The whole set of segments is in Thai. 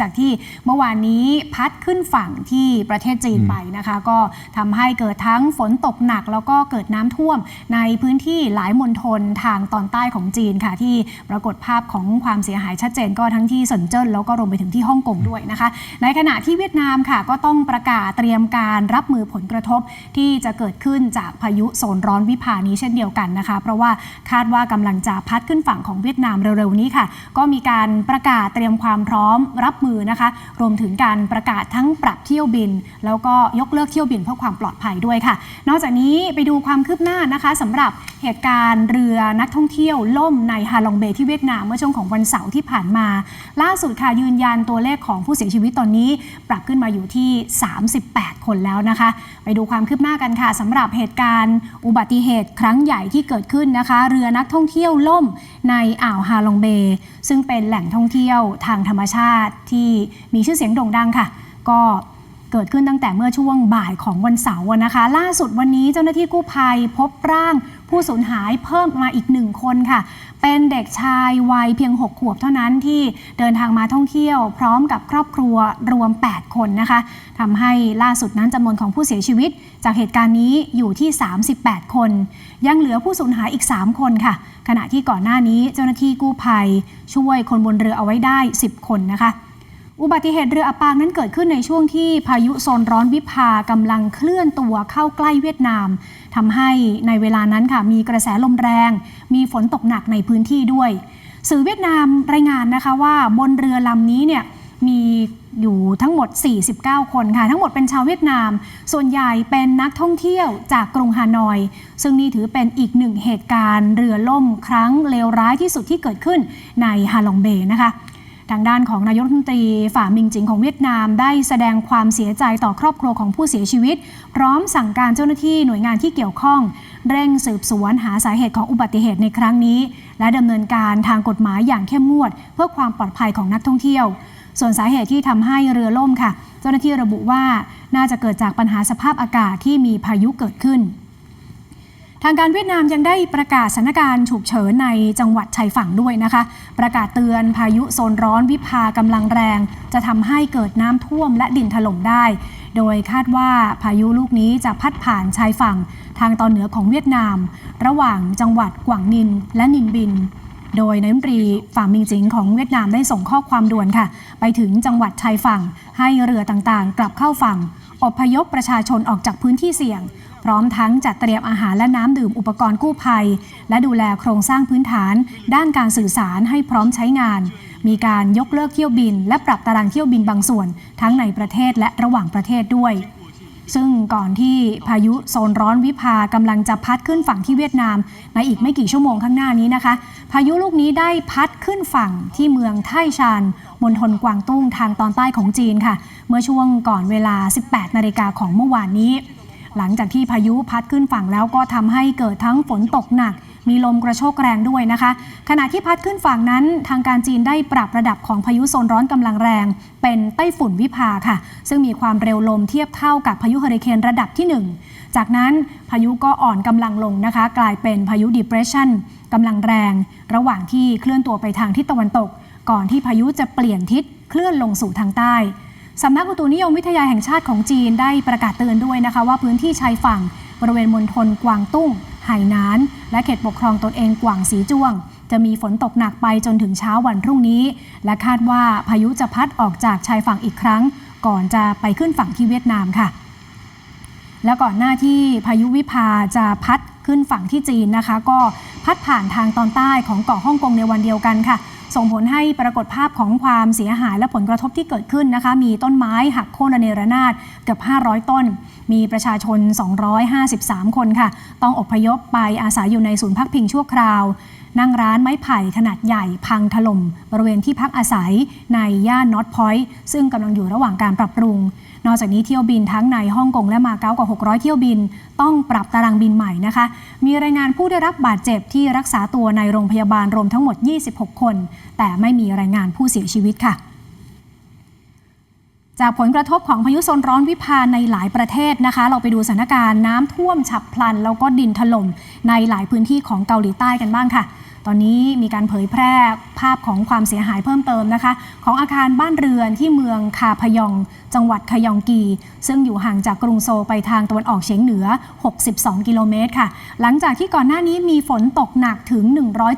จากที่เมื่อวานนี้พัดขึ้นฝั่งที่ประเทศจีนไปนะคะ ก็ทำให้เกิดทั้งฝนตกหนัก แล้วก็เกิดน้ำท่วมในพื้นที่หลายมณฑลทางตอนใต้ของจีนค่ะ ที่ปรากฏภาพของความเสียหายชัดเจนก็ทั้งที่เซินเจิ้นแล้วก็รวมไปถึงที่ฮ่องกงด้วยนะคะ ในขณะที่เวียดนามค่ะ ก็ต้องประกาศเตรียมการรับมือผลกระทบที่จะเกิดขึ้นจากพายุโซนร้อนวิภานี้เช่นเดียวกันนะคะ เพราะว่าคาดว่ากำลังจะพัดขึ้นฝั่งของเวียดนามเร็วๆนี้ค่ะ ก็มีการประกาศเตรียมความพร้อมรับมือนะคะ รวมถึงการประกาศทั้งปรับเที่ยวบิน แล้วก็ยกเลิกเที่ยวบินเพื่อความปลอดภัยด้วยค่ะ นอกจากนี้ไปดูความคืบหน้านะคะสำหรับเหตุการณ์เรือนักท่องเที่ยวล่มในฮาลองเบย์ที่เวียดนามเมื่อช่วงของวันเสาร์ที่ผ่านมา ล่าสุดค่ะยืนยันตัวเลขของผู้เสียชีวิตตอนนี้ ปรับขึ้นมาอยู่ที่ 38 คนแล้วนะคะ ไปดูความคืบหน้ากันค่ะสำหรับเหตุการณ์อุบัติเหตุครั้งใหญ่ที่เกิดขึ้นนะคะ เรือนักท่องเที่ยวล่มในอ่าวฮาลองเบย์ซึ่งเป็นแหล่งท่องเที่ยวทางธรรมชาติที่มีชื่อเสียงโด่งดังค่ะ ก็เกิดขึ้นตั้งแต่เมื่อช่วงบ่ายของวันเสาร์นะคะ ล่าสุดวันนี้เจ้าหน้าที่กู้ภัยพบร่างผู้สูญหายเพิ่มมาอีกหนึ่งคนค่ะ เป็นเด็กชายวัยเพียง 6 ขวบเท่านั้นที่เดินทางมาท่องเที่ยว พร้อมกับครอบครัวรวม 8 คนนะคะทำให้ล่าสุดนั้นจำนวนของผู้เสียชีวิต จากเหตุการณ์นี้อยู่ที่ 38 คน ยังเหลือผู้สูญหายอีก 3 คนค่ะ ขณะที่ก่อนหน้านี้เจ้าหน้าที่กู้ภัย ช่วยคนบนเรือเอาไว้ได้ 10 คนนะคะ อุบัติเหตุเรืออับปางนั้นเกิดขึ้นในช่วงที่พายุโซนร้อนวิภากำลังเคลื่อนตัวเข้าใกล้เวียดนามทำให้ในเวลานั้นค่ะมีกระแสลมแรง มีฝนตกหนักในพื้นที่ด้วย สื่อเวียดนามรายงานนะคะว่าบนเรือลำนี้เนี่ยมีอยู่ทั้งหมด 49 คนค่ะ ทั้งหมดเป็นชาวเวียดนาม ส่วนใหญ่เป็นนักท่องเที่ยวจากกรุงฮานอย ซึ่งนี่ถือเป็นอีกหนึ่งเหตุการณ์เรือล่มครั้งเลวร้ายที่สุดที่เกิดขึ้นในฮาลองเบย์นะคะ ทางด้านของนายกรัฐมนตรีฝ่ามิงจิงของเวียดนาม ได้แสดงความเสียใจต่อครอบครัวของผู้เสียชีวิต พร้อมสั่งการเจ้าหน้าที่หน่วยงานที่เกี่ยวข้อง เร่งสืบสวนหาสาเหตุของอุบัติเหตุในครั้งนี้ และดำเนินการทางกฎหมายอย่างเข้มงวด เพื่อความปลอดภัยของนักท่องเที่ยว ส่วนสาเหตุที่ทำให้เรือล่มค่ะ เจ้าหน้าที่ระบุว่าน่าจะเกิดจากปัญหาสภาพอากาศที่มีพายุเกิดขึ้น ทางการเวียดนามยังได้ประกาศสถานการณ์ฉุกเฉินในจังหวัดชายฝั่งด้วยนะคะ ประกาศเตือนพายุโซนร้อนวิภากำลังแรง จะทำให้เกิดน้ำท่วมและดินถล่มได้ โดยคาดว่าพายุลูกนี้จะพัดผ่านชายฝั่งทางตอนเหนือของเวียดนาม ระหว่างจังหวัดกวางนินและนินบิน โดยนายรัฐมนตรีฝ่ามิงจิงของเวียดนามได้ส่งข้อความด่วนค่ะ ไปถึงจังหวัดชายฝั่ง ให้เรือต่างๆ กลับเข้าฝั่งอพยพประชาชนออกจากพื้นที่เสี่ยง พร้อมทั้งจัดเตรียมอาหารและน้ำดื่มอุปกรณ์กู้ภัย และดูแลโครงสร้างพื้นฐาน ด้านการสื่อสารให้พร้อมใช้งาน มีการยกเลิกเที่ยวบิน และปรับตารางเที่ยวบินบางส่วน ทั้งในประเทศและระหว่างประเทศด้วยซึ่งก่อนที่พายุโซนร้อนวิภากำลังจะพัดขึ้นฝั่งที่เวียดนาม ในอีกไม่กี่ชั่วโมงข้างหน้านี้นะคะ พายุลูกนี้ได้พัดขึ้นฝั่งที่เมืองไทชานมณฑลกวางตุ้งทางตอนใต้ของจีนค่ะ เมื่อช่วงก่อนเวลา 18 นาฬิกาของเมื่อวานนี้ หลังจากที่พายุพัดขึ้นฝั่งแล้วก็ทำให้เกิดทั้งฝนตกหนัก มีลมกระโชกแรงด้วยนะคะ ขณะที่พัดขึ้นฝั่งนั้น ทางการจีนได้ปรับระดับของพายุโซนร้อนกำลังแรง เป็นไต้ฝุ่นวิภาค่ะ ซึ่งมีความเร็วลมเทียบเท่ากับพายุเฮอริเคนระดับที่ 1 จากนั้นพายุก็อ่อนกำลังลงนะคะ กลายเป็นพายุ depression กำลังแรง ระหว่างที่เคลื่อนตัวไปทางทิศตะวันตก ก่อนที่พายุจะเปลี่ยนทิศเคลื่อนลงสู่ทางใต้ สำนักอุตุนิยมวิทยาแห่งชาติของจีนได้ประกาศเตือนด้วยนะคะ ว่าพื้นที่ชายฝั่ง บริเวณมณฑลกวางตุ้งไหหนาน และเขตปกครองตนเองกวางสีจ้วง จะมีฝนตกหนักไปจนถึงเช้าวันพรุ่งนี้ และคาดว่าพายุจะพัดออกจากชายฝั่งอีกครั้ง ก่อนจะไปขึ้นฝั่งที่เวียดนามค่ะ แล้วก่อนหน้าที่พายุวิภาจะพัดขึ้นฝั่งที่จีนนะคะ ก็พัดผ่านทางตอนใต้ของเกาะฮ่องกงในวันเดียวกันค่ะ ส่งผลให้ปรากฏภาพของความเสียหายและผลกระทบที่เกิดขึ้นนะคะ มีต้นไม้หักโค่นระเนระนาดเกือบ 500 ต้น มีประชาชน 253 คนค่ะ ต้องอพยพไปอาศัยอยู่ในศูนย์พักพิงชั่วคราว นั่งร้านไม้ไผ่ขนาดใหญ่พังถล่มบริเวณที่พักอาศัยในย่านนอตพอยต์ซึ่งกำลังอยู่ระหว่างการปรับปรุง นอกจากนี้เที่ยวบินทั้งในฮ่องกงและมาเก๊ากว่า 600 เที่ยวบิน ต้องปรับตารางบินใหม่นะคะ มีรายงานผู้ได้รับบาดเจ็บที่รักษาตัวในโรงพยาบาลรวมทั้งหมด 26 คน แต่ไม่มีรายงานผู้เสียชีวิตค่ะจากผลกระทบของพายุโซนร้อนวิภาในหลายประเทศนะคะ เราไปดูสถานการณ์น้ำท่วมฉับพลัน แล้วก็ดินถล่มในหลายพื้นที่ของเกาหลีใต้กันบ้างค่ะ ตอนนี้มีการเผยแพร่ ภาพของความเสียหายเพิ่มเติมนะคะ ของอาคารบ้านเรือนที่เมืองคาพยอง จังหวัดคยองกี ซึ่งอยู่ห่างจากกรุงโซลไปทางตะวันออกเฉียงเหนือ 62 กิโลเมตรค่ะ หลังจากที่ก่อนหน้านี้มีฝนตกหนักถึง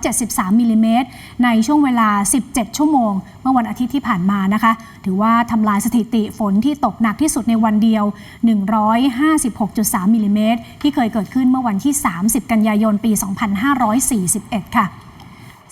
173มิลลิเมตรในช่วงเวลา 17 ชั่วโมง เมื่อวันอาทิตย์ที่ผ่านมานะคะ ถือว่าทำลายสถิติฝนที่ตกหนักที่สุดในวันเดียว 156.3มิลลิเมตรที่เคยเกิดขึ้นเมื่อวันที่ 30 กันยายน ปี 2541 ค่ะ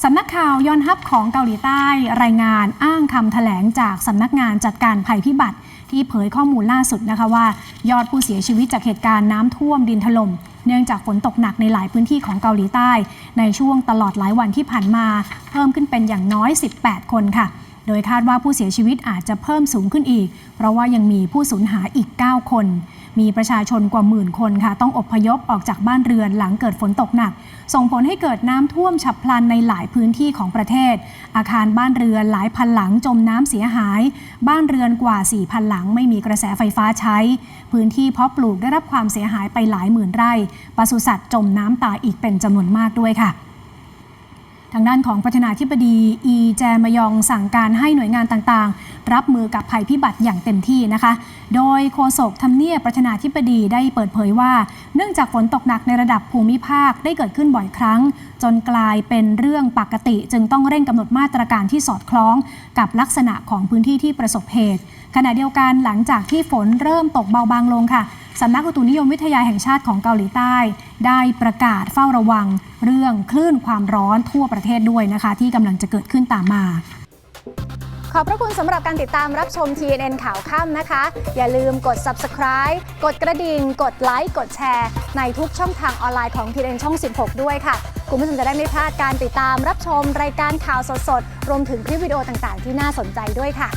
สำนักข่าวยอนฮับของเกาหลีใต้รายงานอ้างคำแถลงจากสำนักงานจัดการภัยพิบัติ ที่เผยข้อมูลล่าสุดนะคะว่า ยอดผู้เสียชีวิตจากเหตุการณ์น้ำท่วมดินถล่มเนื่องจากฝนตกหนักในหลายพื้นที่ของเกาหลีใต้ ในช่วงตลอดหลายวันที่ผ่านมา เพิ่มขึ้นเป็นอย่างน้อย 18 คนค่ะ โดยคาดว่าผู้เสียชีวิตอาจจะเพิ่มสูงขึ้นอีก เพราะว่ายังมีผู้สูญหายอีก 9 คน มีประชาชนกว่าหมื่นคนค่ะ ต้องอพยพออกจากบ้านเรือนหลังเกิดฝนตกหนัก ส่งผลให้เกิดน้ำท่วมฉับพลันในหลายพื้นที่ของประเทศ อาคารบ้านเรือนหลายพันหลังจมน้ำเสียหาย บ้านเรือนกว่า 4,000 หลังไม่มีกระแสไฟฟ้าใช้ พื้นที่เพาะปลูกได้รับความเสียหายไปหลายหมื่นไร่ปศุสัตว์จมน้ำตายอีกเป็นจำนวนมากด้วยค่ะ ทางด้านของประธานาธิบดีอีแจมยองสั่งการให้หน่วยงานต่างๆ รับมือกับภัยพิบัติอย่างเต็มที่นะคะ โดยโฆษกทำเนียบประธานาธิบดีได้เปิดเผยว่า เนื่องจากฝนตกหนักในระดับภูมิภาคได้เกิดขึ้นบ่อยครั้ง จนกลายเป็นเรื่องปกติ จึงต้องเร่งกำหนดมาตรการที่สอดคล้องกับลักษณะของพื้นที่ที่ประสบเหตุ ขณะเดียวกันหลังจากที่ฝนเริ่มตกเบาบางลงค่ะ สำนักอุตุนิยมวิทยาแห่งชาติของเกาหลีใต้ ได้ประกาศเฝ้าระวัง เรื่องคลื่นความร้อนทั่วประเทศด้วยนะคะ ที่กำลังจะเกิดขึ้นตามมาขอบพระคุณสำหรับการติดตามรับชม TNN ข่าวค่ำนะคะ อย่าลืมกด subscribe กดกระดิ่ง กดไลค์ กดแชร์ ในทุกช่องทางออนไลน์ของ TNN ช่อง 16 ด้วยค่ะ คุณผู้ชมจะได้ไม่พลาดการติดตามรับชมรายการข่าวสดๆ รวมถึงคลิปวิดีโอต่างๆ ที่น่าสนใจด้วยค่ะ